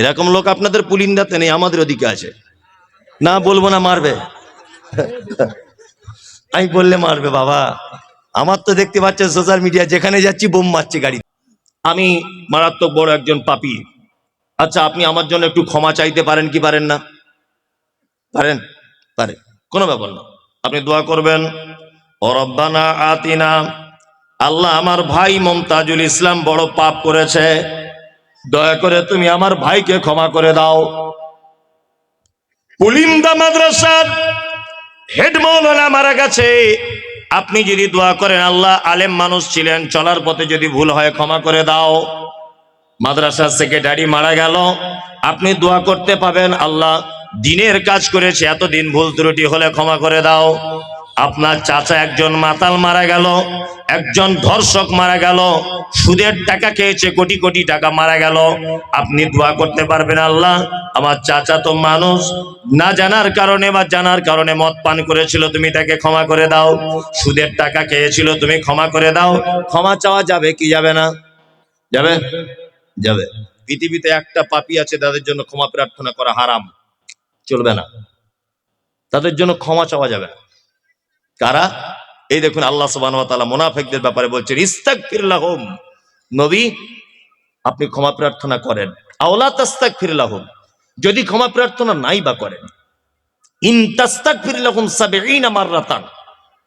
এরকম লোক আপনাদের পুলিন্দাতে নেই, আমাদের ওদিকে আছে। না বলব না মারবে। আমি বললে মারবে বাবা। আমার তো দেখতে পাচ্ছেন সোশ্যাল মিডিয়া যেখানে যাচ্ছি বোম মারছে গাড়ি আমি মারাত্মক বড় একজন পাপী। আচ্ছা আপনি আমার জন্য একটু ক্ষমা চাইতে পারেন কি পারেন না? পারেন? পারে। কোনো ব্যাপার না। আপনি দোয়া করবেন। ও রব্বানা আতিনা। আল্লাহ আমার ভাই মমতাজুল ইসলাম বড় পাপ করেছে। দয়া করে তুমি আমার ভাইকে ক্ষমা করে দাও। পুলিন্দা মাদ্রাসার হেড মৌলানা মারা গেছে। আপনি যদি দোয়া করেন, আল্লাহ আলেম মানুষ ছিলেন, চলার পথে যদি ভুল হয় ক্ষমা করে দাও। মাদ্রাসার সেক্রেটারি মারা গেল। আপনি দোয়া করতে পাবেন, আল্লাহ দিনের কাজ করেছে, এতদিন ভুল ত্রুটি হলে ক্ষমা করে দাও। আপনার চাচা একজন মাতাল মারা গেল, একজন ধর্ষক মারা গেল, সুদের টাকা খেয়েছে, কোটি কোটি টাকা মারা গেল। আপনি দোয়া করতে পারবেন আল্লাহ, আমার চাচা তো মানুষ, না জানার কারণে বা জানার কারণে মদ পান করেছিল, তুমি তাকে ক্ষমা করে দাও। সুদের টাকা খেয়েছিল, তুমি ক্ষমা করে দাও। ক্ষমা চাওয়া যাবে কি যাবে না? যাবে? যাবে। পৃথিবীতে একটা পাপি আছে, তাদের জন্য ক্ষমা প্রার্থনা করা হারাম। চলবে না। তাদের জন্য ক্ষমা চাওয়া যাবে না। কারা? এই দেখুন আল্লাহ সুবাহ মোনাফেকদের ব্যাপারে বলছেন ইস্তাকফিরলাহুম নবী, আপনি ক্ষমা প্রার্থনা করেন। আওলা তাস্তাক ফিরলাহুম যদি ক্ষমা প্রার্থনা নাই বা করেন। ইন তাস্তাক ফিরলাহুম সাবেঈনা মাররাতান।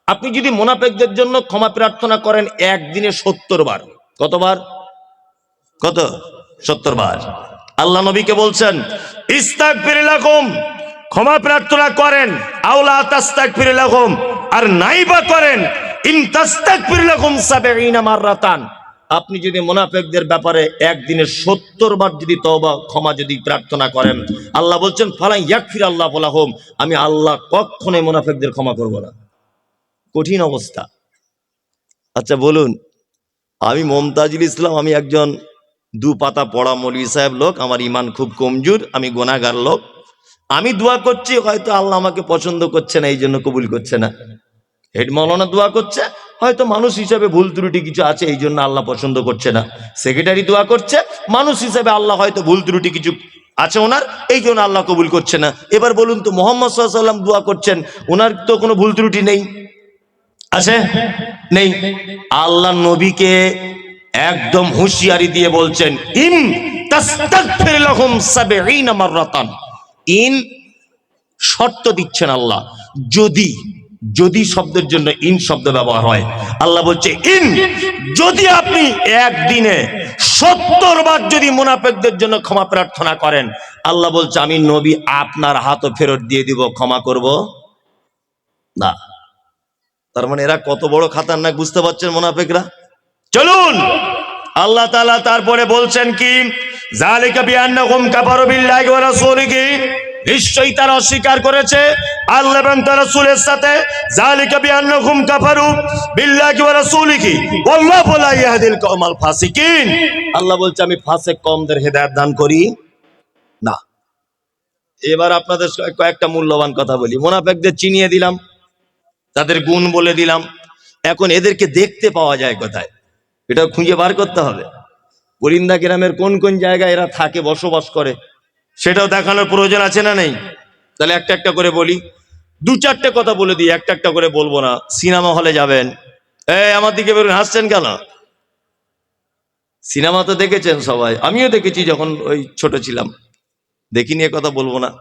আপনি যদি মোনাফেকদের জন্য ক্ষমা প্রার্থনা করেন, একদিনে সত্তর বার। কতবার? কত? সত্তর বার। আল্লাহ নবীকে বলছেন ইস্তাক ফিরিলাকুম ক্ষমা প্রার্থনা করেন। আউলা তাস্তাক ফিরিলাকুম আর নাই বা করেন আপনি যদি মোনাফেকদের ব্যাপারে একদিনে সত্তর বার যদি তওবা, ক্ষমা যদি প্রার্থনা করেন, আল্লাহ বলছেন ফালাই ইয়াকফির আল্লাহ বলাহুম আমি আল্লাহ কখনোই মোনাফেকদের ক্ষমা করব না। কঠিন অবস্থা। আচ্ছা বলুন, আমি মমতাজুল ইসলাম, আমি একজন দু পাতা পড়া মৌলী সাহেব লোক, আমার ইমান খুব কমজোর, আমি গোনাগার লোক। আমি দোয়া করছি, হয়তো আল্লাহ আমাকে পছন্দ করছে না এই জন্য কবুল করছে না। হেড মৌলানা দোয়া করছে, হয়তো মানুষ হিসাবে ভুল ত্রুটি কিছু আছে এই জন্য আল্লাহ পছন্দ করছে না। সেক্রেটারি দোয়া করছে, মানুষ হিসাবে আল্লাহ হয়তো ভুল ত্রুটি কিছু আছে ওনার এই জন্য আল্লাহ কবুল করছে না। এবার বলুন তো, মোহাম্মদ সাল্লাম দোয়া করছেন, ওনার তো কোনো ভুল ত্রুটি নেই? আছে? নেই? আল্লাহ নবীকে একদম হুঁশিয়ারি দিয়ে বলছেন, ইন তাস্তাগফির লাহুম সাবঈনা মাররাতান। ইন শর্ত দিচ্ছেন আল্লাহ। যদি যদি শব্দের জন্য ইন শব্দ ব্যবহার হয়। আল্লাহ বলছে, ইন, যদি আপনি একদিনে সত্তর বার যদি মুনাফেকদের জন্য ক্ষমা প্রার্থনা করেন, আল্লাহ বলছে, আমি নবী আপনার হাতও ফেরত দিয়ে দিব, ক্ষমা করব না। তার মানে এরা কত বড় খাতারনাক বুঝতে পারছেন মোনাফেকরা? চলুন! আল্লাহ তালা তারপরে বলছেন কি জালিকা বিআন্নাহুম কাফারু বিল্লাহি ওয়া রাসূলিহি। নিশ্চয়ই তারা অস্বীকার করেছে আল্লাহ এবং তার রাসূলের সাথে। জালিকা আল্লাহ বলছে, আমি দান করি। না। এবার আপনাদের কয়েকটা মূল্যবান কথা বলি। চিনিয়ে দিলাম, তাদের গুণ বলে দিলাম। এখন এদেরকে দেখতে পাওয়া যায় কোথায়? এটা খুঁজে বার করতে হবে। পরিন্দা গ্রামের কোন কোন জায়গায় এরা থাকে, বসবাস করে, সেটাও দেখানোর প্রয়োজন আছে না নেই? তাহলে একটা একটা করে বলি। দু চারটে কথা বলে দিই, একটা একটা করে বলব না। সিনেমা হলে যাবেন। এই, আমার দিকে বেরোন, হাসছেন কেন? সিনেমা তো দেখেছেন সবাই। আমিও দেখেছি যখন ওই ছোট ছিলাম। দেখি নিয়ে কথা বলব না।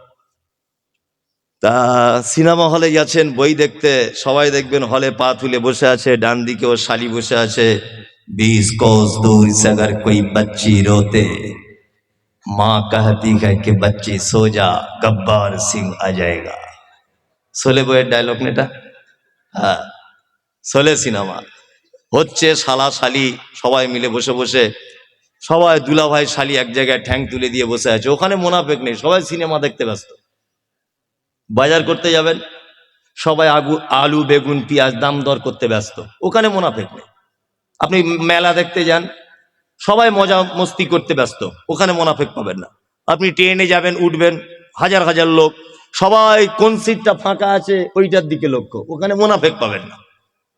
তা সিনেমা হলে যাচ্ছেন, বই দেখতে। সবাই দেখবেন, হলে পা তুলে বসে আছে, ডান দিকে ও শালি বসে আছে। बीस कोस दूर से अगर कोई बच्ची रोते माँ कहती है कि बच्ची सो जा गब्बार सिंह आ जाएगा সোলে বইয়ের ডায়লগ নেটা হ্যাঁ সোলে সিনেমা হচ্ছে শালা শালি সবাই মিলে বসে বসে সবাই দুলাভাই শালি এক জায়গায় ঠ্যাং তুলে দিয়ে বসে আছে ওখানে মোনাফেক নেই সবাই সিনেমা দেখতে ব্যস্ত বাজার করতে যাবেন সবাই আগু আলু বেগুন পেঁয়াজ দাম দর করতে ব্যস্ত ওখানে মোনাফেক নেই আপনি মেলা দেখতে যান, সবাই মজা মস্তি করতে ব্যস্ত, ওখানে মোনাফেক পাবেন না। আপনি ট্রেনে যাবেন, উঠবেন, হাজার হাজার লোক, সবাই কোন সিটটা ফাঁকা আছে, ওইটার দিকে লক্ষ্য, ওখানে মোনাফেক পাবেন না।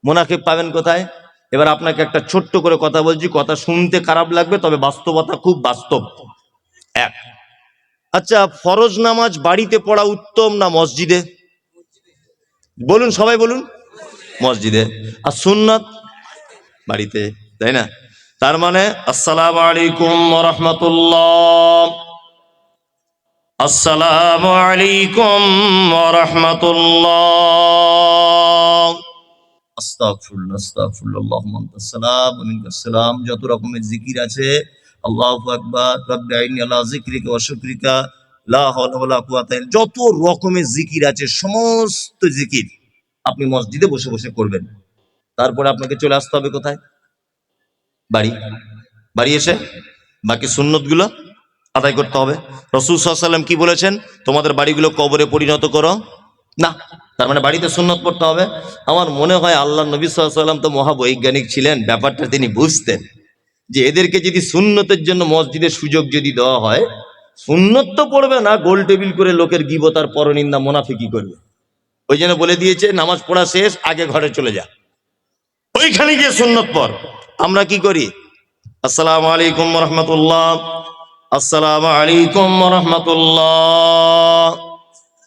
মোনাফেক পাবেন কোথায়? এবার আপনাকে একটা ছোট্ট করে কথা বলছি, কথা শুনতে খারাপ লাগবে, তবে বাস্তবতা খুব বাস্তব। এক আচ্ছা ফরজ নামাজ বাড়িতে পড়া উত্তম না মসজিদে? বলুন, সবাই বলুন। মসজিদে। আর সুন্নত? বাড়িতে, তাই না? তার মানে আসসালামু আলাইকুম রহমতুল্লাহ। আসসালামু আলাইকুম রহমতুল্লাহ। যত রকমের জিকির আছে যত রকমের জিকির আছে, সমস্ত জিকির আপনি মসজিদে বসে বসে করবেন। তারপরে আপনাকে চলে আসতে হবে কোথায়? বাড়ি। বাড়ি এসে বাকি সুন্নতগুলো আদায় করতে হবে। রসুল সাল্লাম কি বলেছেন? তোমাদের বাড়িগুলো কবরে পরিণত করো। না, তার মানে বাড়িতে সুন্নত পড়তে হবে। আমার মনে হয় আল্লাহ নবী সাল্লাম তো মহাবৈজ্ঞানিক ছিলেন, ব্যাপারটা তিনি বুঝতেন। যে এদেরকে যদি সুন্নতের জন্য মসজিদের সুযোগ যদি দেওয়া হয়, সুন্নত তো পড়বে না, গোল টেবিল করে লোকের গিবতার পরনিন্দা মোনাফিকি করবে। ওই জন্য বলে দিয়েছে, নামাজ পড়া শেষ, আগে ঘরে চলে যা। ওইখানে গিয়ে সুন্নত পর আমরা কি করি? আসসালামু আলাইকুম রহমতুল্লাহ। আসসালামু আলাইকুম রহমতুল্লাহ।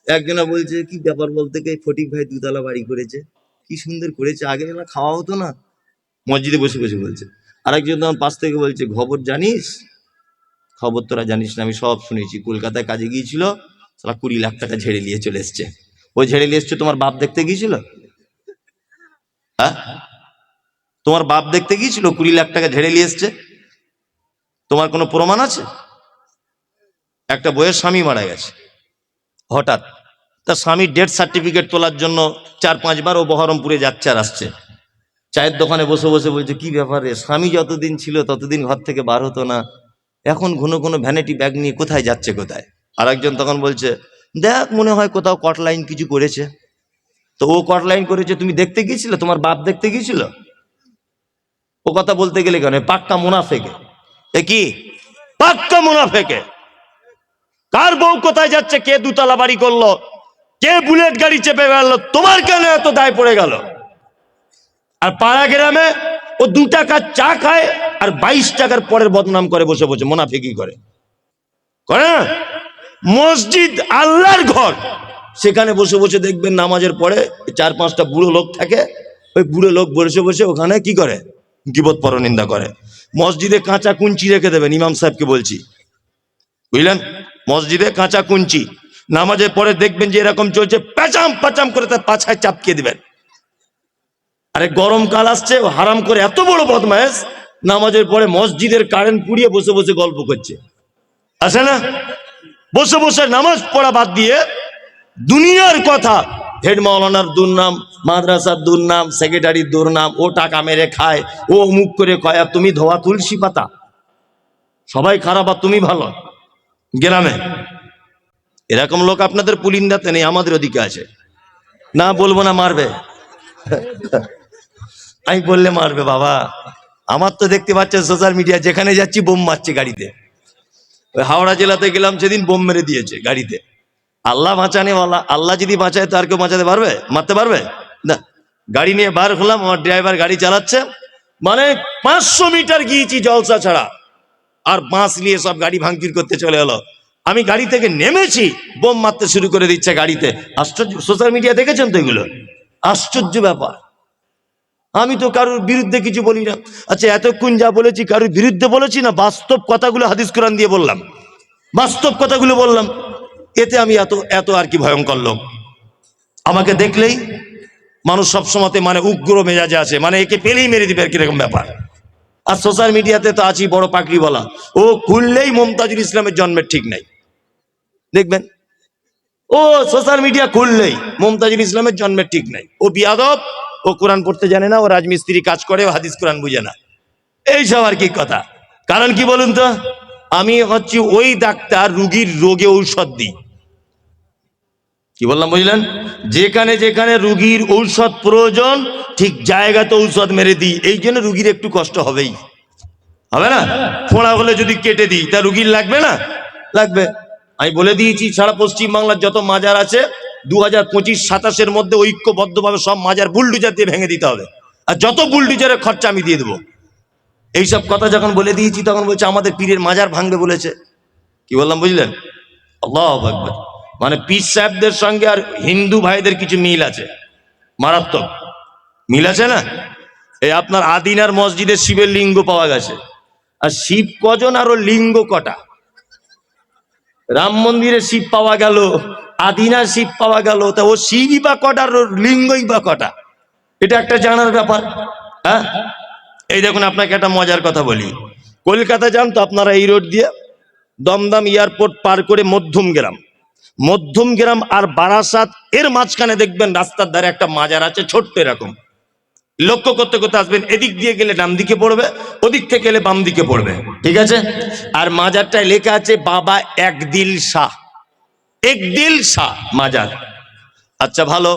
একজনা বলছে, কি ব্যাপার বলতে কি ফটিক ভাই দুতলা বাড়ি করেছে? কি সুন্দর করেছে। আগে এবার খাওয়া হতো না। মসজিদে বসে বসে বলছে। আরেকজন তখন পাশ থেকে বলছে, খবর জানিস? খবর তোরা জানিস না, আমি সব শুনেছি। কলকাতায় কাজে গিয়েছিল সারা কুড়ি লাখ টাকা ঝেড়ে নিয়ে চলে এসছে। ওই ঝেড়ে নিয়ে এসছে, তোমার বাপ দেখতে গিয়েছিল? হ্যাঁ? তোমার বাপ দেখতে গিয়েছিল? কুড়ি লাখ টাকা ঝেড়ে নিয়ে এসছে। তোমার কোনো প্রমাণ আছে? একটা বইয়ের স্বামী মারা গেছে। হঠাৎ। তার স্বামীর ডেথ সার্টিফিকেট তোলার জন্য চার পাঁচবার ও বহরমপুরে যাচ্ছে আর আসছে। চায়ের দোকানে বসে বসে বলছে, কি ব্যাপারে স্বামী যতদিন ছিল ততদিন ঘর থেকে বার হতো না। এখন ঘন ঘন ভ্যানিটি ব্যাগ নিয়ে কোথায় যাচ্ছে কোথায়? আর একজন তখন বলছে, দেখ, মনে হয় কোথাও কট লাইন কিছু করেছে। তো ও কট লাইন করেছে, তুমি দেখতে গিয়েছিলে? তোমার বাপ দেখতে গিয়েছিল? ও কথা বলতে গেলে কেন? পাক্কা মুনাফেকে। এ কি? পাক্কা মুনাফেকে। কার বউ কোথায় যাচ্ছে? কে দুতলা বাড়ি করল? কে বুলেট গাড়ি চেপে বেড়ালো? তোমার কেন এত দায় পড়ে গেল? আর পাড়া গ্রামে ও দু টাকার চা খায় আর বাইশ টাকার পরের বদনাম করে বসে বসে, মুনাফিকি করে। করে না? মসজিদ আল্লাহর ঘর। সেখানে বসে বসে দেখবেন নামাজের পরে চার পাঁচটা বুড়ো লোক থাকে। ওই বুড়ো লোক বসে বসে ওখানে কি করে? গিবত পরনিন্দা করে। মসজিদে কাঁচা কুঞ্চি রেখে দেবেন, ইমাম সাহেবকে বলছি। বুঝলেন? মসজিদে কাঁচা কুঞ্চি। নামাজের পরে দেখবেন যে এরকম চলছে, প্যাচাম প্যাচাম করে তার পাছায় চাপকিয়ে দিবেন। আরে গরমকাল আসছে হারাম করে এত বড় বদমায়েশ, নামাজের পরে মসজিদের কারেন্ট পুড়িয়ে বসে বসে গল্প করছে। আসে না? বসে বসে নামাজ পড়া বাদ দিয়ে দুনিয়ার কথা হেড মাওলানার দুর্নাম মাদ্রাসার দুর্নাম সেক্রেটারির দুর্নাম ও টাকা মেরে খায়, ও মুখ করে কয় তুমি ধোয়া তুলসী পাতা? সবাই খারাপ, আর তুমি ভালো? গ্রামে এরকম লোক আপনাদের পুলিন্দাতে নেই, আমাদের ওদিকে আছে। না বলব না, মারবে। আমি বললে মারবে, বাবা। আমার তো দেখতে পাচ্ছেন সোশ্যাল মিডিয়া, যেখানে যাচ্ছি, বোম মারছে গাড়িতে। হাওড়া জেলাতে গেলাম, সেদিন বোম মেরে দিয়েছে গাড়িতে। আল্লাহ বাঁচানে বলা আল্লাহ যদি বাঁচায় তো আর কেউ বাঁচাতে পারবে? মারতে পারবে? না। গাড়ি নিয়ে বার হলাম, আমার ড্রাইভার গাড়ি চালাচ্ছে। মানে পাঁচশো মিটার গিয়েছি জলসা ছাড়া। আর বাঁশ নিয়ে সব গাড়ি ভাঙচুর করতে চলে এলো। আমি গাড়ি থেকে নেমেছি, বোম মারতে শুরু করে দিচ্ছে গাড়িতে। আশ্চর্য, সোশ্যাল মিডিয়া দেখেছেন তো এগুলো? আশ্চর্য ব্যাপার। আমি তো কারোর বিরুদ্ধে কিছু বলি না। আচ্ছা এতক্ষণ যা বলেছি, কারোর বিরুদ্ধে বলেছি না? বাস্তব কথাগুলো হাদিস কোরআন দিয়ে বললাম। বাস্তব কথাগুলো বললাম। এতে আমি এত এত আর কি ভয়ঙ্কর লোক। আমাকে দেখলেই মানুষ সবসময়তে মানে উগ্র মেজাজে আছে মানে একে পেলেই মেরে দিবে আর কীরকম ব্যাপার। আর সোশ্যাল মিডিয়াতে তো আছি বড় পাকড়ি বলা। ও খুললেই মমতাজুল ইসলামের জন্মের ঠিক নাই। দেখবেন? ও সোশ্যাল মিডিয়া খুললেই মমতাজুল ইসলামের জন্মের ঠিক নাই। ও বিয়াদব, ও কোরআন পড়তে জানে না, ও রাজমিস্ত্রি কাজ করে, ও হাদিস কোরআন বুঝে না। এইসব আর কি কথা? কারণ কি বলুন তো? আমি হচ্ছি ওই ডাক্তার রুগীর রোগে ঔষধ দিই। কি বললাম বুঝলেন? যেখানে যেখানে রুগীর ঔষধ প্রয়োজন, ঠিক জায়গাতে ঔষধ মেরে দিই। এই জন্য রুগীর একটু কষ্ট হবেই। হবে না? ফোঁড়া হলে যদি কেটে দিই, তা রুগীর লাগবে না? লাগবে। আমি বলে দিয়েছি, সারা পশ্চিম বাংলার যত মাজার আছে দু হাজার পঁচিশ সাতাশের মধ্যে ঐক্যবদ্ধভাবে সব মাজার বুলডুজার দিয়ে ভেঙে দিতে হবে। আর যত বুলডুজারের খরচা আমি দিয়ে দেবো। এইসব কথা যখন বলে দিয়েছি, তখন বলছে, আমাদের পীরের মাজার ভাঙবে বলেছে। কি বললাম বুঝলেন? আল্লাহ আকবার। মানে পীর সাহেবদের সঙ্গে আর হিন্দু ভাইদের কিছু মিল আছে। মারাত্মক। মিল আছে না? এই আপনার আদিনার মসজিদে শিবের লিঙ্গ পাওয়া গেছে। আর শিব কজন আর ওর লিঙ্গ কটা? রাম মন্দিরে শিব পাওয়া গেল আদিনা শিব পাওয়া গেল, তা ও শিবই বা কটা আর লিঙ্গই বা কটা? এটা একটা জানার ব্যাপার হ্যাঁ? এই দেখুন, আপনাকে একটা মজার কথা বলি। কলকাতা যান তো আপনারা এই রোড দিয়ে দমদম এয়ারপোর্ট পার করে মধ্যম গ্রাম মধ্যম গ্রাম আর বারাসাত, এর মাঝখানে দেখবেন রাস্তার ধারে একটা মাজার আছে, ছোট্ট এরকম। লক্ষ্য করতে করতে আসবেন, এদিক দিয়ে গেলে ডান দিকে পড়বে, ওদিক থেকে গেলে বাম দিকে পড়বে। ঠিক আছে? আর মাজারটায় লেখা আছে, বাবা একদিল শাহ। একদিল শাহ মাজার। আচ্ছা ভালো।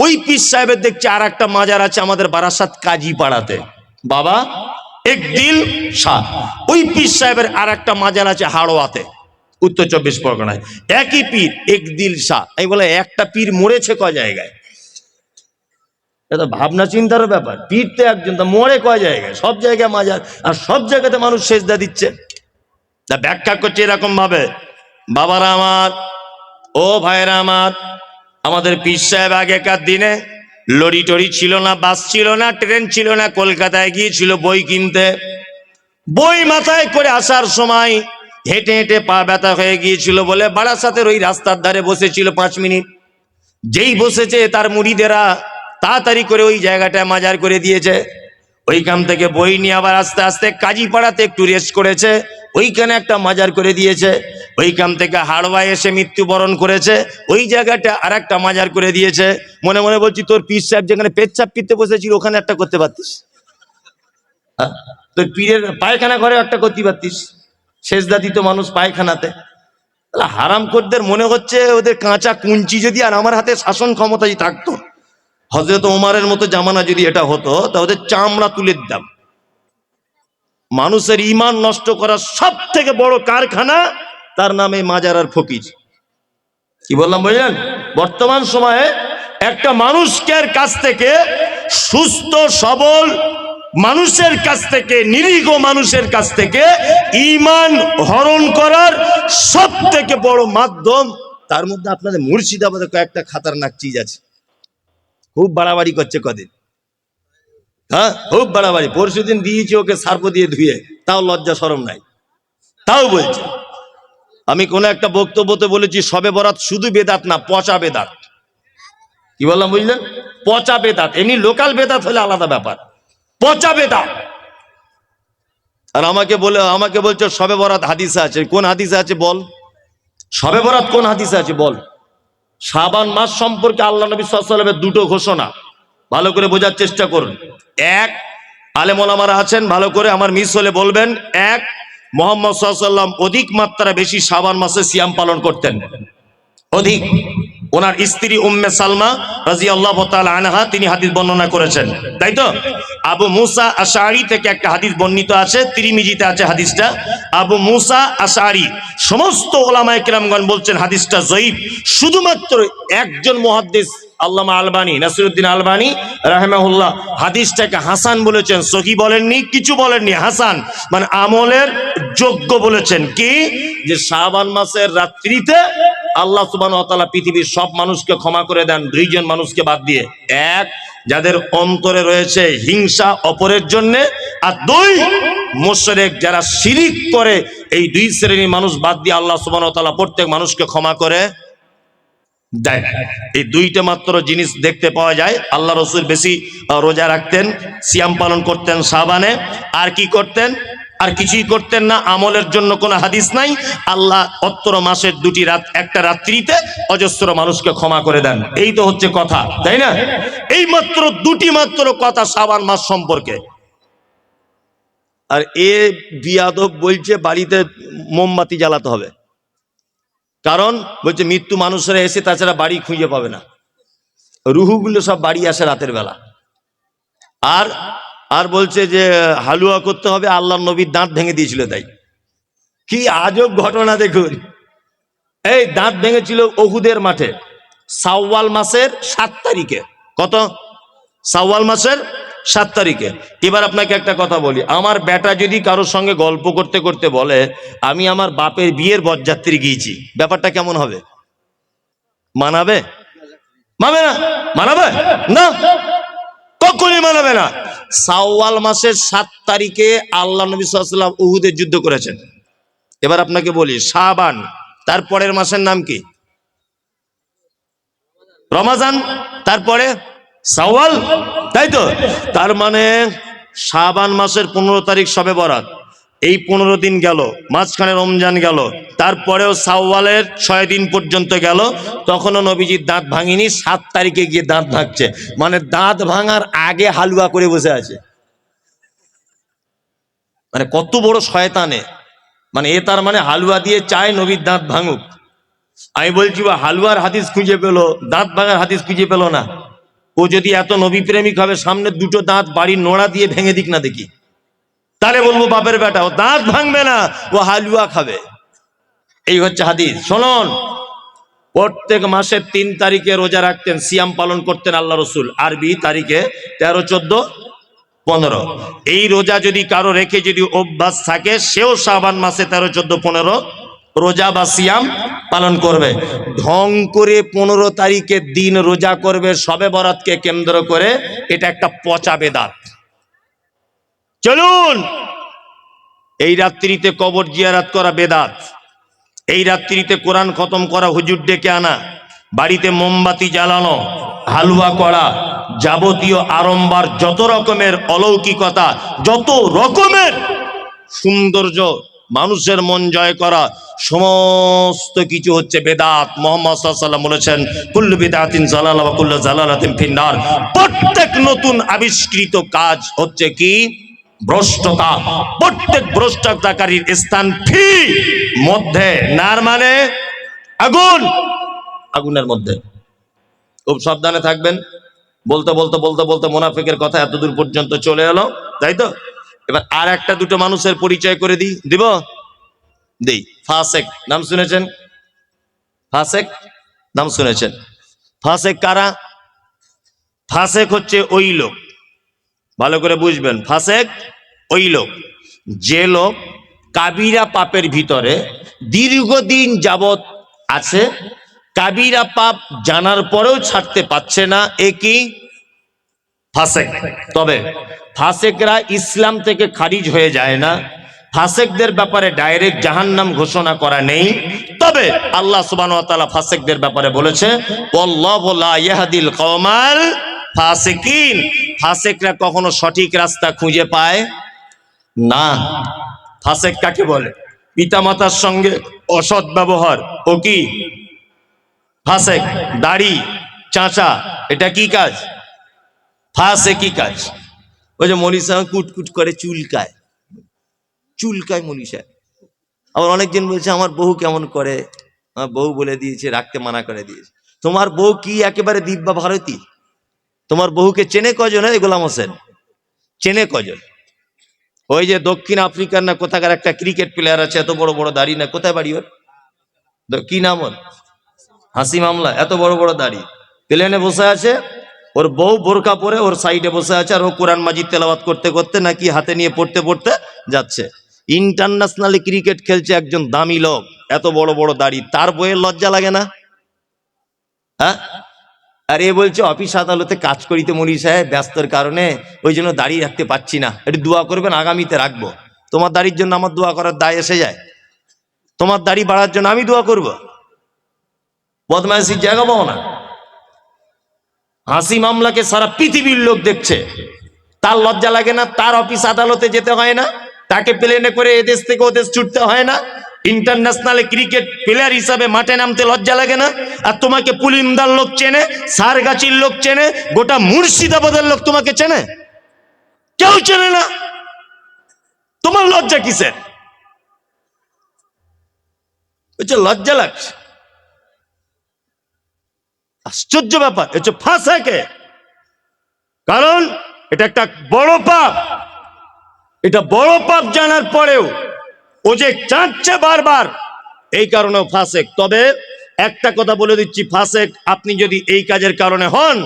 ওই পীর সাহেবের দেখছি আর একটা মাজার আছে আমাদের বারাসাত কাজী পাড়াতে বাবা একদিল শাহ। ওই পীর সাহেবের আর একটা মাজার আছে হাড়োয়াতে। উত্তর চব্বিশ পরগনায়। একই পীর, একদিল শাহ। এই বলে একটা পীর মরেছে ক জায়গায়? এটা ভাবনা চিন্তারও ব্যাপার। পীর তো একজন, তা মরে কয় জায়গায়? সব জায়গায় মাজার, আর সব জায়গাতে মানুষ সেজদা দিচ্ছে। তা ব্যাখ্যা করছে এরকম ভাবে বাবারা আমার, ও ভাইরা আমার, আমাদের পীর সাহেব আগেকার দিনে লড়ি টড়ি ছিল না, বাস ছিল না, ট্রেন ছিল না, কলকাতায় গিয়েছিল বই কিনতে। বই মাথায় করে আসার সময় হেঁটে হেঁটে পা ব্যথা হয়ে গিয়েছিল বলে বারাসাতের ওই রাস্তার ধারে বসেছিল পাঁচ মিনিট। যেই বসেছে তার মুড়িদেরা তাড়াতাড়ি করে ওই জায়গাটায় মাজার করে দিয়েছে। ওইখান থেকে বই নিয়ে আবার আস্তে আস্তে কাজীপাড়াতে একটু রেস্ট করেছে। ওইখানে একটা মাজার করে দিয়েছে। ওইখান থেকে হাড়ওয়া এসে মৃত্যুবরণ করেছে। ওই জায়গাটা আর একটা মাজার করে দিয়েছে। মনে মনে বলছি, তোর পিস সাহেব যেখানে পেচ্ছাপ পিতে বসেছিল, ওখানে একটা করতে পারতিস? হ্যাঁ? তোর পীরের পায়খানা ঘরে একটা করতে পারতিস? শেষদা দিত মানুষ পায়খানাতে। তাহলে হারামখোরদের মনে হচ্ছে ওদের কাঁচা কুঞ্চি যদি আর আমার হাতে শাসন ক্ষমতা যদি থাকতো হজরত ওমারের মতো জামানা যদি এটা হতো, তা ওদের চামড়া তুলে দিতাম। মানুষের ইমান নষ্ট করার সব থেকে বড় কারখানা তার নামে মাজার আর ফকির। কি বললাম বুঝলেন? বর্তমান সময়ে একটা মানুষকে কাছ থেকে সুস্থ, সবল মানুষের কাছ থেকে, নিরীহ মানুষের কাছ থেকে ইমান হরণ করার সব থেকে বড় মাধ্যম। তার মধ্যে আপনাদের মুর্শিদাবাদে কয়েকটা খাতারনাক চিজ আছে। খুব বাড়াবাড়ি করছে কদিন। হ্যাঁ? খুব বাড়াবাড়ি। পরশু দিন দিয়েছি ওকে সার্প দিয়ে ধুয়ে। তাও লজ্জা সরম নাই। তাও বলছে। আমি কোন একটা বক্তব্যতে বলেছি, সবে বরাত শুধু বেদাত না, পচা বেদাত। কি বললাম বুঝলেন? পচা বেদাত। এমনি লোকাল বেদাত হলে আলাদা ব্যাপার। পচা বেদাত আর আমাকে বলে, আমাকে বলছো সবে বরাত হাদিসে আছে। কোন হাদিসে আছে বল? সবে বরাত কোন হাদিসে আছে বল? শাবান মাস সম্পর্কে আল্লাহ নবী সাল্লামের দুটো ঘোষণা। ভালো করে বোঝার চেষ্টা করুন। এক আলেমোলামারা আছেন, ভালো করে আমার মিস হলে বলবেন। এক, মোহাম্মদ সাল্লাম অধিক মাত্রা বেশি শাবান মাসে সিয়াম পালন করতেন। অধিক। ওনার স্ত্রী উম্মে সালমা রাজি আল্লাহ আনহা, তিনি হাদিস বর্ণনা করেছেন। তাই তো? আবু মুসা আশারি থেকে একটা হাদিস বর্ণিত আছে, তিরিমিজিতে আছে হাদিসটা। আবু মুসা আশারি সমস্ত ওলামায়ে কেরামগণ বলছেন হাদিসটা জয়ীব শুধুমাত্র একজন মুহাদ্দিস, আল্লামা আলবানী, নাসিরুদ্দিন আলবানী, রাহেমাহুল্লাহ, হাদিসটাকে হাসান বলেছেন, সহি বলেননি, কিছু বলেননি, হাসান। মানে আমলের যোগ্য বলেছেন। কি? যে শাবান মাসের রাত্রিতে আল্লাহ সুবান পৃথিবীর সব মানুষকে ক্ষমা করে দেন, দুইজন মানুষকে বাদ দিয়ে। এক, যাদের অন্তরে রয়েছে হিংসা অপরের জন্যে, আর দুই, মোশরেক যারা শিরিক করে, এই দুই শ্রেণির মানুষ বাদ দিয়ে আল্লাহ সুবান প্রত্যেক মানুষকে ক্ষমা করে দেয়। এই দুইটা মাত্র জিনিস দেখতে পাওয়া যায়। আল্লাহ রসুল বেশি রোজা রাখতেন, সিয়াম পালন করতেন সাবানে। আর কি করতেন? আর কিছুই করতেন না, আমলের জন্য কোনো হাদিস নাই। আল্লাহ অত্তর মাসের দুটি রাত, একটা রাত্রিতে অজস্র মানুষকে ক্ষমা করে দেন। এই তো হচ্ছে কথা, তাই না? এই মাত্র দুটি মাত্র কথা সাবান মাস সম্পর্কে। আর এ বিয়াদব বলছে, বাড়িতে মোমবাতি জ্বালাতে হবে। কারণ বলছে, মৃত্যু মানুষেরা এসে তাছাড়া বাড়ি খুঁজে পাবে না। রুহুগুলো সব বাড়ি আসে রাতের বেলা। আর আর বলছে যে, হালুয়া করতে হবে আল্লাহ নবীর দাঁত ভেঙে দিয়েছিল তাই। কি আজব ঘটনা দেখুন। এই দাঁত ভেঙেছিল ওহুদের মাঠে, সাওয়াল মাসের সাত তারিখে। কত? সাওয়াল মাসের সাত তারিখে। এবার আপনাকে একটা কথা বলি, আমার বেটা যদি কারোর সঙ্গে গল্প করতে করতে বলে, আমি আমার বাপের বিয়ের বরযাত্রী গিয়েছি, ব্যাপারটা কেমন হবে? মানাবে? মানবে না? মানাবে? না? কখনই মানাবে না। সাওয়াল মাসের সাত তারিখে আল্লাহ নবী সাল্লাম উহুদের যুদ্ধ করেছেন। এবার আপনাকে বলি শাহবান তার পরের মাসের নাম কি? রমাজান তারপরে সাওয়াল, তাই তো? তার মানে শাহবান মাসের পনেরো তারিখ সবে বরাত। এই পনেরো দিন গেল, মাঝখানে রমজান গেল, তারপরেও সাওয়ালের ছয় দিন পর্যন্ত গেল, তখনও নবীজির দাঁত ভাঙিনি, সাত তারিখে গিয়ে দাঁত ভাঙছে। মানে দাঁত ভাঙার আগে হালুয়া করে বসে আছে। মানে কত বড় শয়তানে। মানে এ তার মানে হালুয়া দিয়ে চায় নবীর দাঁত ভাঙুক। আমি বলছি বা হালুয়ার হাদিস খুঁজে পেল, দাঁত ভাঙার হাদিস খুঁজে পেল না। ও যদি এত নবী প্রেমিক হবে, সামনে দুটো দাঁত বাড়ির নোড়া দিয়ে ভেঙে দিক না দেখি। তাহলে বলব বাপের বেটা, ও দাঁত ভাঙবে না, ও হালুয়া খাবে। এই হচ্ছে হাদিস। শোনন, প্রত্যেক মাসের তিন তারিখে রোজা রাখতেন, সিয়াম পালন করতেন আল্লাহ রসুল, আরবি তারিখে তেরো, চোদ্দ, পনেরো। এই রোজা যদি কারও রেখে যদি অভ্যাস থাকে, সেও সাবান মাসে তেরো, চোদ্দ, পনেরো রোজা বা সিয়াম পালন করবে। ঢং করে পনেরো তারিখের দিন রোজা করবে, সবে বরাতকে কেন্দ্র করে এটা একটা পচা বেদাত। চলুন। এই রাত্রিতে কবর জিয়ারাত করা বেদাত। এই রাত্রিতে কোরআন খতম করা হুজুর ডেকে আনা। বাড়িতে মোমবাতি জ্বালানো, হালুয়া করা, যাবতীয় আড়ম্বার, যত রকমের অলৌকিকতা, যত রকমের সৌন্দর্য মানুষের মন জয় করা, সমস্ত কিছু হচ্ছে বেদাত। মোহাম্মদ সাল্লাম বলেছেন, কুল্লু বেদাতিন জালাল কুল্লু জালালাতিন ফিন্নার প্রত্যেক নতুন আবিষ্কৃত কাজ হচ্ছে কি? ভ্রষ্টতা, প্রত্যেক ভ্রষ্টতাকারীর স্থান ফি মধ্যে নার মানে? আগুন। আগুনের মধ্যে। খুব সাবধানে থাকবেন। বলতে বলতে বলতে বলতে মোনাফিকের কথা এতদূর পর্যন্ত চলে এলো। তাই তো? এবার আর একটা দুটো মানুষের পরিচয় করে দিই। দিব? দেই। ফাসেক। নাম শুনেছেন? ফাসেক? নাম শুনেছেন? ফাসেক কারা? ফাসেক হচ্ছে ওই লোক। ভালো করে বুঝবেন। ফাসেক ওই লোক যে লোক কাবিরা পাপের ভিতরে দীর্ঘদিন যাবৎ আছে, কাবিরা পাপ জানার পরেও ছাড়তে পারছে না, এ কি? ফাসেক। তবে ফাসেকরা ইসলাম থেকে খারিজ হয়ে যায় না। ফাসেকদের ব্যাপারে ডাইরেক্ট জাহান্নাম ঘোষণা করা নেই। তবে আল্লাহ সুবান ফাসেকদের ব্যাপারে বলেছে, ওয়াল্লাহু লা ইয়াহদিল কওমাল ফাসিকিন। ফাসেকরা কখনো সঠিক রাস্তা খুঁজে পায় না। ফাসেক কাকে বলে? পিতামাতার সঙ্গে অসৎ ব্যবহার। ও কি? ফাসেক, দাড়ি, চাঁচা, এটা কি কাজ? ফাঁসে কি কাজ? ওই যে মনীষা কুটকুট করে চুলকায়। চুলকায় মনীষা। আবার অনেকজন বলছে, আমার বউ কেমন করে? আমার বউ বলে দিয়েছে রাখতে মানা করে দিয়েছে। তোমার বউ কি একেবারে দিব্যা ভারতী? তোমার বহুকে চেনে কজন হয়? গোলাম হোসেন। চেনে কজন? ওই যে দক্ষিণ আফ্রিকার না কোথাকার একটা ক্রিকেট প্লেয়ার আছে, এত বড় বড় দাড়ি না, কোথায় বাড়ি ওর? কি নাম ওর? হাসি মামলা এত বড় বড় দাড়ি। প্লেনে বসে আছে, ওর বউ বোরকা পরে ওর সাইডে বসে আছে, আর ও কোরআন মাজিদ তেলাওয়াত করতে করতে নাকি হাতে নিয়ে পড়তে পড়তে যাচ্ছে। ইন্টারন্যাশনালি ক্রিকেট খেলছে একজন দামি লোক, এত বড় বড় দাড়ি, তার বইয়ের লজ্জা লাগে না? হ্যাঁ? আর এ বলছে, অফিস আদালতে কাজ করিতে মনি সাহেব ব্যস্তর কারণে ওই জন্য দাঁড়িয়ে রাখতে পারছি না। একটু দোয়া করবেন, আগামীতে রাখব। তোমার দাড়ির জন্য আমার দোয়া করার দায় এসে যায়। তোমার দাড়ি বাড়ার জন্য আমি দোয়া করব। বদমাইশির জায়গা পাবো না। হাসি মামলাকে সারা পৃথিবীর লোক দেখছে। তার লজ্জা লাগে না, তার অফিস আদালতে যেতে হয় না। তাকে প্লেনে করে এদেশ থেকে ওদেশ ছুটতে হয় না। ইন্টারন্যাশনাল ক্রিকেট প্লেয়ার হিসাবে মাঠে নামতে লজ্জা লাগে না? আর তোমাকে পুলিমদার লোক চেনে, সারগাছির লোক চেনে, গোটা মুর্শিদাবাদের লোক তোমাকে চেনে? কেউ চেনে না। তোমার লজ্জা কিসের? হচ্ছে লজ্জা লাগছে। আশ্চর্য ব্যাপার। হচ্ছে ফাঁস ফাঁসাকে কারণ, এটা একটা বড় পাপ। এটা বড় পাপ জানার পরেও ও যে চাচ্ছে বারবার, এই কারণে ফাঁসেক। তবে একটা কথা বলে দিচ্ছি, ফাঁসেক, আপনি যদি এই কাজের কারণে হন,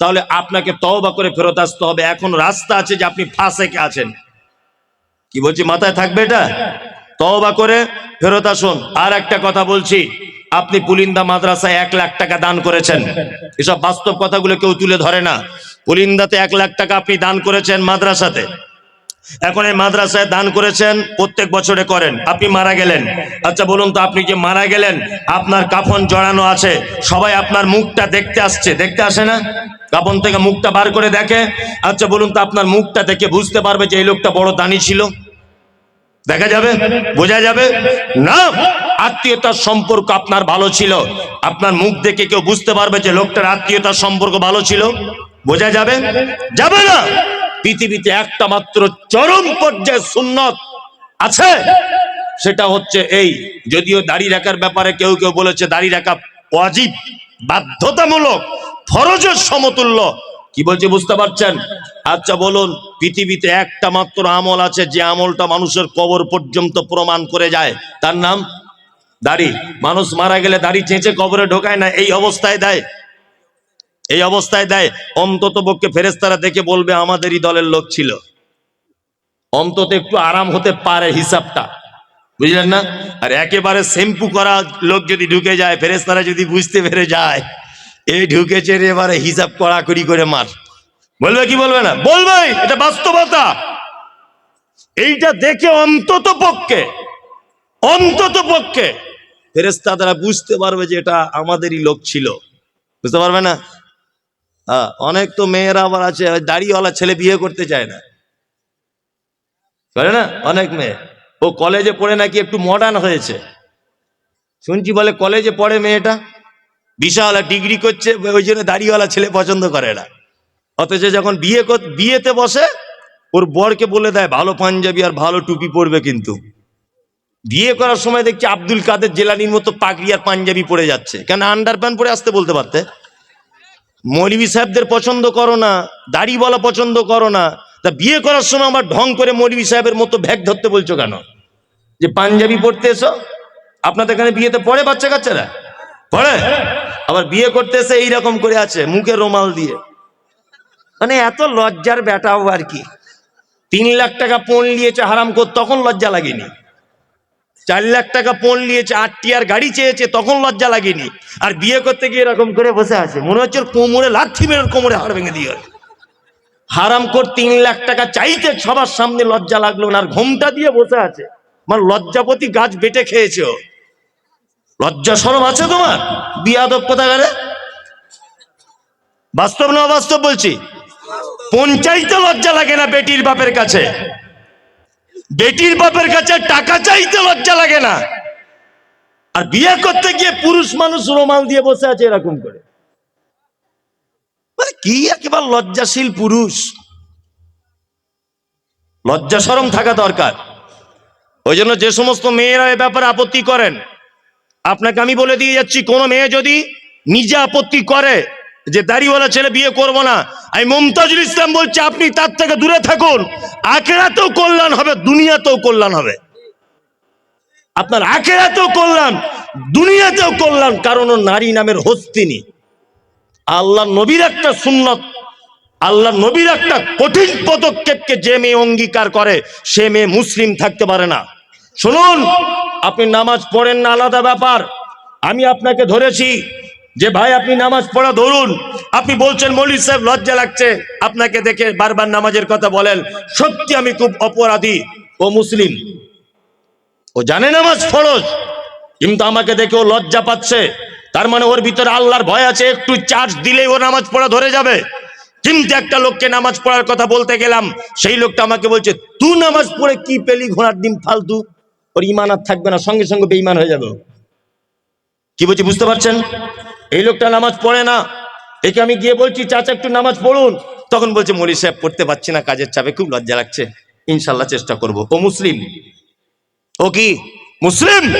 তাহলে আপনাকে তওবা করে ফেরত আসতে হবে। এখন রাস্তা আছে যে আপনি ফাঁসেকে আছেন। কি বলছি, মাথায় থাকবে এটা? তওবা করে ফেরত আসুন। আর একটা কথা বলছি, আপনি পুলিন্দা মাদ্রাসায় এক লাখ টাকা দান করেছেন। এসব বাস্তব কথাগুলো কেউ তুলে ধরে না। পুলিন্দাতে এক লাখ টাকা আপনি দান করেছেন মাদ্রাসাতে। এখন এই মাদ্রাসায় দান করেছেন, প্রত্যেক বছরে করেন। আপনি মারা গেলেন। আচ্ছা বলুন তো, আপনি যে মারা গেলেন, আপনার কাফন জড়ানো আছে, সবাই আপনার মুখটা দেখতে আসছে, দেখতে আসে না? কাফন থেকে মুখটা বার করে দেখে। আচ্ছা বলুন তো, আপনার মুখটা দেখে বুঝতে পারবে যে এই লোকটা বড় দানি ছিল? দেখা যাবে? বোঝা যাবে? না! আত্মীয়তার সম্পর্ক আপনার ভালো ছিল। আপনার মুখ দেখে কেউ বুঝতে পারবে যে লোকটার আত্মীয়তার সম্পর্ক ভালো ছিল? বোঝা যাবে? যাবে না! পৃথিবীতে একটা মাত্র চরম পর্যায়ে সুন্নত আছে, সেটা হচ্ছে এই। যদিও দাড়ি রাখার ব্যাপারে কেউ কেউ বলেছে দাড়ি রাখা ওয়াজিব, বাধ্যতামূলক, ফরজের সমতুল্য। কি বলছে বুঝতে পারছেন? আচ্ছা বলুন, পৃথিবীতে একটা মাত্র আমল আছে, যে আমলটা মানুষের কবর পর্যন্ত প্রমাণ করে যায়। তার নাম দাড়ি। মানুষ মারা গেলে দাড়ি চেঁচে কবরে ঢোকায় না, এই অবস্থায় দেয়। এই অবস্থায় দেয়, অন্তত পক্ষে ফেরেস্তারা দেখে বলবে আমাদেরই দলের লোক ছিল। অন্তত একটু আরাম হতে পারে হিসাবটা। বুঝলেন না? আর একেবারে শ্যাম্পু করা লোক যদি ঢুকে যায় ফেরেস্তারা যদি বুঝতে পেরে যায় এই ঢুকেছে এবারে হিসাব কড়াকড়ি করে মার। বলবে কি বলবে না? বলবে এটা বাস্তবতা। এইটা দেখে অন্তত পক্ষে অন্তত পক্ষে ফেরেস্তা তারা বুঝতে পারবে যে এটা আমাদেরই লোক ছিল। বুঝতে পারবে না? অনেক তো মেয়েরা আবার আছে দাড়িওয়ালা ছেলে বিয়ে করতে চায় না। করে না? অনেক মেয়ে। ও কলেজে পড়ে নাকি একটু মডার্ন হয়েছে। শুনছি বলে কলেজে পড়ে মেয়েটা? বিশাল ডিগ্রি করছে, ওই জন্য দাড়িওয়ালা ছেলে পছন্দ করে না। অথচ যখন বিয়ে বিয়েতে বসে, ওর বরকে বলে দেয়, ভালো পাঞ্জাবি আর ভালো টুপি পরবে কিন্তু। বিয়ে করার সময় দেখছি আব্দুল কাদের জেলানির মতো পাগড়ি আর পাঞ্জাবি পরে যাচ্ছে। কেন আন্ডার প্যান্ট পরে আসতে বলতে পারতে? মৌলবি সাহেবদের পছন্দ করো না দাড়ি বলা পছন্দ করো না। তা বিয়ে করার সময় আমার ঢং করে মৌলবি সাহেবের মতো ভ্যাগ ধরতে বলছো কেন? যে পাঞ্জাবি পড়তে এসো, আপনাদের এখানে বিয়েতে পড়ে বাচ্চা কাচ্চারা পড়ে? আবার বিয়ে করতে এসে এইরকম করে আছে, মুখে রোমাল দিয়ে। মানে এত লজ্জার বেটাও আর কি। তিন লাখ টাকা পণ নিয়েছে হারাম কর তখন লজ্জা লাগেনি। চার লাখ টাকা পণ নিয়েছে, আটটি আর গাড়ি চেয়েছে, তখন লজ্জা লাগেনি। আর বিয়ে করতে গিয়ে এরকম করে বসে আছে, মনে হচ্ছে কোমরে লাথি মেরে কোমরে হাড় ভেঙে দিয়ে হারাম কর তিন লাখ টাকা চাইতে সবার সামনে লজ্জা লাগল না, আর ঘোমটা দিয়ে বসে আছে। মানে লজ্জাপতি গাছ বেটে খেয়েছে লজ্জা সরম আছে তোমার? বিয়াদব কোথাকারে? বাস্তব না অবাস্তব বলছি? পঞ্চাইতে লজ্জা লাগে না বেটির বাপের কাছে। বেটির বাপের কাছে টাকা চাইতে লজ্জা লাগে না। আর বিয়ে করতে গিয়ে পুরুষ মানুষ রোমাল দিয়ে বসে আছে এরকম করে। কি একেবারে লজ্জাশীল পুরুষ। লজ্জা সরম থাকা দরকার। ওই জন্য যে সমস্ত মেয়েরা এ ব্যাপারে আপত্তি করেন, আপনাকে আমি বলে দিয়ে যাচ্ছি, কোনো মেয়ে যদি নিজে আপত্তি করে যে দাড়িওয়ালা ছেলে বিয়ে করব না। আমি মমতাজুল ইসলাম বলছি, আপনি তার থেকে দূরে থাকুন। আখেরাতেও কল্যাণ হবে, দুনিয়াতেও কল্যাণ হবে। আপনার আখেরাতেও কল্যাণ, দুনিয়াতেও কল্যাণ, কারণ ও নারী নামের হস্তিনী আল্লাহ নবীর একটা সুন্নত, আল্লাহ নবীর একটা কঠিন পদক্ষেপকে যে মেয়ে অঙ্গীকার করে, সে মেয়ে মুসলিম থাকতে পারে না। শুনুন, আপনি নামাজ পড়েন না, আলাদা ব্যাপার। আমি আপনাকে ধরেছি যে ভাই, আপনি নামাজ পড়া ধরুন। আপনি বলছেন মৌলিক সাহেব, লজ্জা লাগছে। আপনাকে দেখে বারবার নামাজের কথা বলেন। সত্যি আমি খুব অপরাধী। ও মুসলিম। ও জানে নামাজ ফরজ। কিন্তু আমাকে দেখে ও লজ্জা পাচ্ছে। তার মানে ওর ভিতরে আল্লাহর ভয় আছে। একটু চার্জ দিলেই ও নামাজ পড়া ধরে যাবে। কিন্তু একটা লোককে নামাজ পড়ার কথা বলতে গেলাম। সেই লোকটা আমাকে বলছে, তুই নামাজ পড়ে কি পেলি ঘোড়ার ডিম ফালতু? ওর ইমান আর থাকবে না। সঙ্গে সঙ্গে বেইমান হয়ে যাবে। কি বলছি, বুঝতে পারছেন? এই লোকটা নামাজ পড়ে না। একে আমি গিয়ে বলছি, চাচা, একটু নামাজ পড়ুন। তখন বলছে, মলি সাহেব, পড়তে পারছি না, কাজের চাপে খুব লজ্জা লাগছে। ইনশাল্লাহ চেষ্টা করব। ও মুসলিম। ও কি? মুসলিম?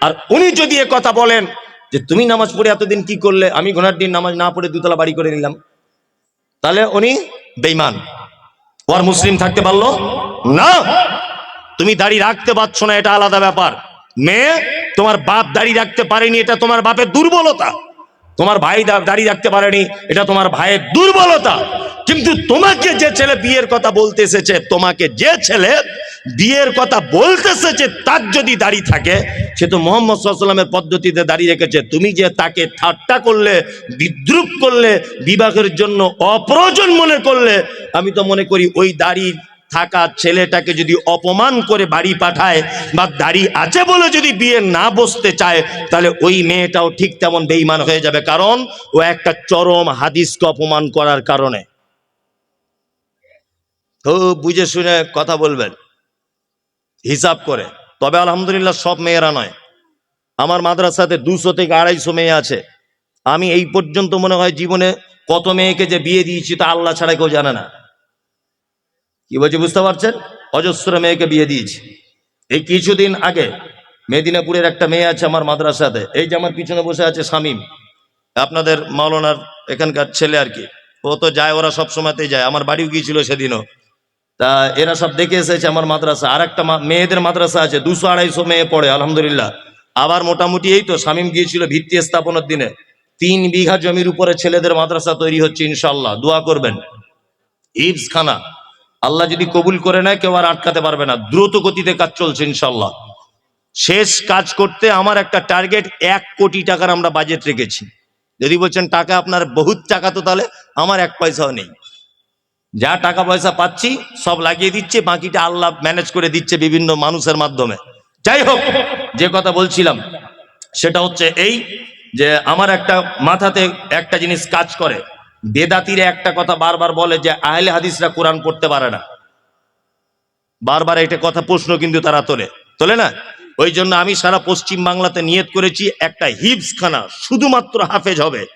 আর উনি যদি এ কথা বলেন যে, তুমি নামাজ পড়ে এতদিন কি করলে? আমি ঘোনার দিন নামাজ না পড়ে দুতলা বাড়ি করে নিলাম। তাহলে উনি বেইমান ও আর মুসলিম থাকতে পারল না। তুমি দাড়ি রাখতে পারছ না, এটা আলাদা ব্যাপার। মেয়ে তোমার বাপ দাড়ি রাখতে পারেনি, এটা তোমার বাপের দুর্বলতা। তোমার ভাই দা- দাড়ি রাখতে পারেনি, এটা তোমার ভাইয়ের দুর্বলতা। কিন্তু তোমাকে যে ছেলে বিয়ের কথা বলতে এসেছে, তোমাকে যে ছেলে বিয়ের কথা বলতে এসেছে, তার যদি দাড়ি থাকে, সে তো মোহাম্মদ সাল্লামের পদ্ধতিতে দাঁড়িয়ে রেখেছে। তুমি যে তাকে ঠাট্টা করলে, বিদ্রুপ করলে, বিবাহের জন্য অপ্রয়োজন মনে করলে, আমি তো মনে করি ওই দাড়ি থাকা ছেলেটাকে যদি অপমান করে বাড়ি পাঠায় বা দাড়ি আছে বলে যদি বিয়ে না বসতে চায়, তাহলে ওই মেয়েটাও ঠিক তেমন বেইমান হয়ে যাবে। কারণ ও একটা চরম হাদিসকে অপমান করার কারণে। খুব বুঝে শুনে কথা বলবেন, হিসাব করে। তবে আলহামদুলিল্লাহ সব মেয়েরা নয়। আমার মাদ্রাসাতে দুশো থেকে আড়াইশো মেয়ে আছে। আমি এই পর্যন্ত মনে হয় জীবনে কত মেয়েকে যে বিয়ে দিয়েছি তা আল্লাহ ছাড়া কেউ জানে না। কি বলছি বুঝতে পারছেন? অজস্র মেয়েকে বিয়ে দিয়েছি। এই কিছুদিন আগে মেদিনীপুরের একটা মেয়ে আছে আমার মাদ্রাসাতে। এই যে আমার পিছনে বসে আছে শামীম, আপনাদের মাওলানার এখানকার ছেলে আর কি। ও তো যায়, ওরা সব সময়তেই যায়। আমার বাড়িও গিয়েছিল সেদিনও। তা এরা সব দেখে এসেছে আমার মাদ্রাসা। আর একটা মেয়েদের মাদ্রাসা আছে, দুশো আড়াইশো মেয়ে পড়ে, আলহামদুলিল্লাহ। আবার মোটামুটি এই তো শামীম গিয়েছিল ভিত্তি স্থাপনের দিনে। তিন বিঘা জমির উপরে ছেলেদের মাদ্রাসা তৈরি হচ্ছে ইনশাল্লাহ দোয়া করবেন। ইবস খানা। আল্লাহ যদি কবুল করে নেয়, কেউ আর আটকাতে পারবে না। দ্রুত গতিতে কাজ চলছে ইনশাল্লাহ শেষ কাজ করতে আমার একটা টার্গেট, এক কোটি টাকার আমরা বাজেট রেখেছি। যদি বলছেন, টাকা আপনার বহুত টাকা, তো তাহলে আমার এক পয়সাও নেই। যা টাকা পয়সা পাচ্ছি, সব লাগিয়ে দিচ্ছে, বাকিটা আল্লাহ ম্যানেজ করে দিচ্ছে বিভিন্ন মানুষের মাধ্যমে। যাই হোক, যে কথা বলছিলাম, সেটা হচ্ছে এই যে আমার একটা মাথাতে একটা জিনিস কাজ করে। বেদাতিরা একটা কথা বারবার বলে যে আহলে হাদিসরা কোরআন পড়তে পারে না। বারবার এটা কথা প্রশ্ন কিন্তু তারা তোলে। তোলে না? ওই জন্য আমি সারা পশ্চিম বাংলাতে নিয়ত করেছি, একটা হিপসখানা শুধুমাত্র হাফেজ হবে।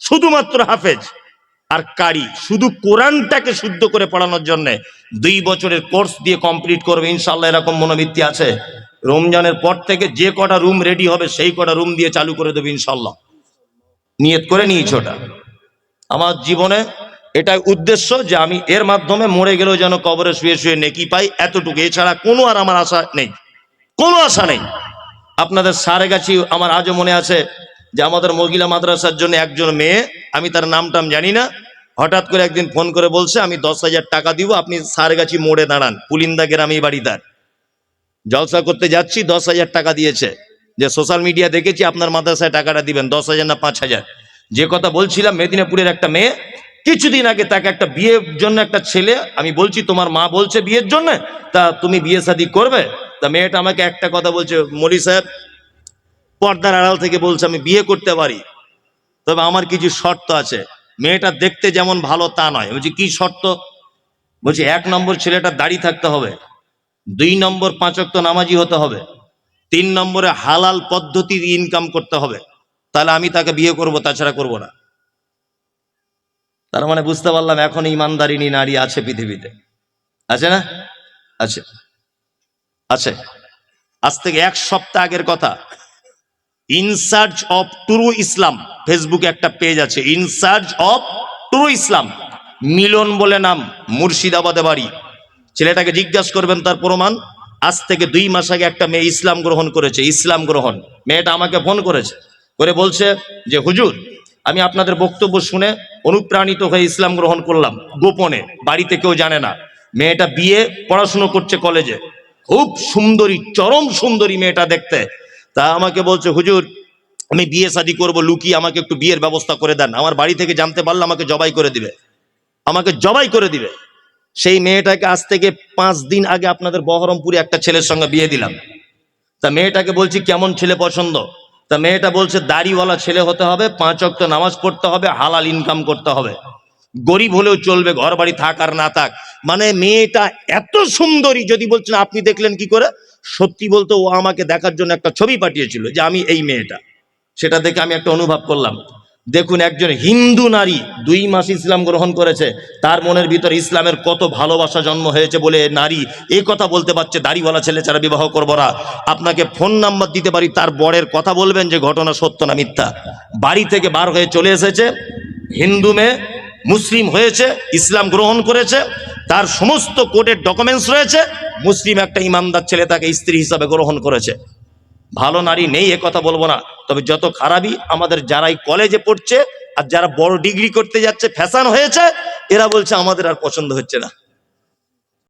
শুধুমাত্র হাফেজ। আর কারি, শুধু কোরআনটাকে শুদ্ধ করে পড়ানোর জন্য দুই বছরের কোর্স দিয়ে কমপ্লিট করবে ইনশাল্লাহ এরকম মনোবৃত্তি আছে। রমজানের পর থেকে যে কটা রুম রেডি হবে, সেই কটা রুম দিয়ে চালু করে দেবে ইনশাল্লাহ নিয়ত করে নিয়েছি ওটা। আমার জীবনে এটাই উদ্দেশ্য যে আমি এর মাধ্যমে মরে গেলেও যেন কবরে শুয়ে শুয়ে নেকি পাই এতটুকু। এছাড়া কোনো আর আমার আশা নেই। কোনো আশা নেই। আপনাদের সারে গাছি আমার আজও মনে আছে যে আমাদের মহিলা মাদ্রাসার জন্য একজন মেয়ে, আমি তার নাম টাম জানি না, হঠাৎ করে একদিন ফোন করে বলছে, আমি দশ হাজার টাকা দিব, আপনি সারগাছি মোড়ে দাঁড়ান, পুলিন্দা গ্রামে বাড়ি তার জলসা করতে যাচ্ছি, দশ হাজার টাকা দিয়েছে। যে সোশ্যাল মিডিয়া দেখেছি, আপনার মাদ্রাসায় টাকাটা দিবেন, দশ হাজার না পাঁচ হাজার। যে কথা বলছিলাম মেদিনীপুরের একটা মেয়ে, কিছুদিন আগে তাকে একটা বিয়ের জন্য একটা ছেলে, আমি বলছি, তোমার মা বলছে বিয়ের জন্য? তা তুমি বিয়ে শাদি করবে? তা মেয়েটা আমাকে একটা কথা বলছে, মলি সাহেব পর্দার আড়াল থেকে বলছে আমি বিয়ে করতে পারি। তবে আমার কিছু শর্ত আছে। মেয়েটা দেখতে যেমন ভালো তা নয়। বলছি, কি শর্ত? বলছি, এক নম্বর ছেলেটা দাড়ি থাকতে হবে, দুই নম্বর পাঁচক্ত নামাজি হতে হবে, তিন নম্বরে হালাল পদ্ধতি ইনকাম করতে হবে। তাহলে আমি তাকে বিয়ে করব, তাছাড়া করব না। তার মানে বুঝতে পারলাম এখন ইমানদারিনী নারী আছে পৃথিবীতে। আছে না? আছে। আছে। আজ থেকে এক সপ্তাহ আগের কথা। ইনসার্চ অফ টুরু ইসলাম, ফেসবুকে একটা পেজ আছে ইনসার্চ অফ টুরু ইসলাম। মিলন বলে নাম, মুর্শিদাবাদে বাড়ি। ছেলেটাকে জিজ্ঞাসা করবেন তার প্রমাণ। আজ থেকে দুই মাস আগে একটা মেয়ে ইসলাম গ্রহণ করেছে, ইসলাম গ্রহণ। মেয়েটা আমাকে ফোন করেছে। করে বলছে যে, হুজুর, আমি আপনাদের বক্তব্য শুনে অনুপ্রাণিত হয়ে ইসলাম গ্রহণ করলাম গোপনে, বাড়িতে কেউ জানে না। মেয়েটা বিয়ে, পড়াশুনো করছে কলেজে। খুব সুন্দরী, চরম সুন্দরী মেয়েটা দেখতে। তা আমাকে বলছে, হুজুর, আমি বিয়ে শাদি করব লুকিয়ে আমাকে একটু বিয়ের ব্যবস্থা করে দেন। আমার বাড়ি থেকে জানতে পারলে আমাকে জবাই করে দিবে। আমাকে জবাই করে দিবে। সেই মেয়েটাকে আজ থেকে পাঁচ দিন আগে আপনাদের বহরমপুরে একটা ছেলের সঙ্গে বিয়ে দিলাম। তা মেয়েটাকে বলছি, কেমন ছেলে পছন্দ? তা মেয়েটা বলছে, দাড়িওয়ালা ছেলে হতে হবে, পাঁচ অক্ত নামাজ পড়তে হবে, হালাল ইনকাম করতে হবে। গরিব হলেও চলবে ঘর বাড়ি থাক আর না থাক। মানে মেয়েটা এত সুন্দরী, যদি বলছেন, আপনি দেখলেন কি করে? সত্যি বলতে ও আমাকে দেখার জন্য একটা ছবি পাঠিয়েছিল যে আমি এই মেয়েটা। সেটা দেখে আমি একটা অনুভব করলাম। দেখুন, একজন হিন্দু নারী দুই মাস ইসলাম গ্রহণ করেছে, তার মনের ভিতর ইসলামের কত ভালোবাসা জন্ম হয়েছে বলে নারী এ কথা বলতে পারছে, দাড়িওয়ালা ছেলে ছাড়া বিবাহ করব না। আপনাকে ফোন নাম্বার দিতে পারি, তার বরের কথা বলবেন যে ঘটনা সত্য না মিথ্যা। বাড়ি থেকে বার হয়ে চলে এসেছে, হিন্দু মেয়ে, মুসলিম হয়েছে, ইসলাম গ্রহণ করেছে, তার সমস্ত কোর্টের ডকুমেন্টস রয়েছে, মুসলিম একটা ইমানদার ছেলে তাকে স্ত্রী হিসাবে গ্রহণ করেছে। ভালো নারী নেই, এ কথা বলব না। তবে যত খারাপই আমাদের যারাই কলেজে পড়ছে আর যারা বড় ডিগ্রি করতে যাচ্ছে, ফ্যাশন হয়েছে, এরা বলছে আমাদের আর পছন্দ হচ্ছে না।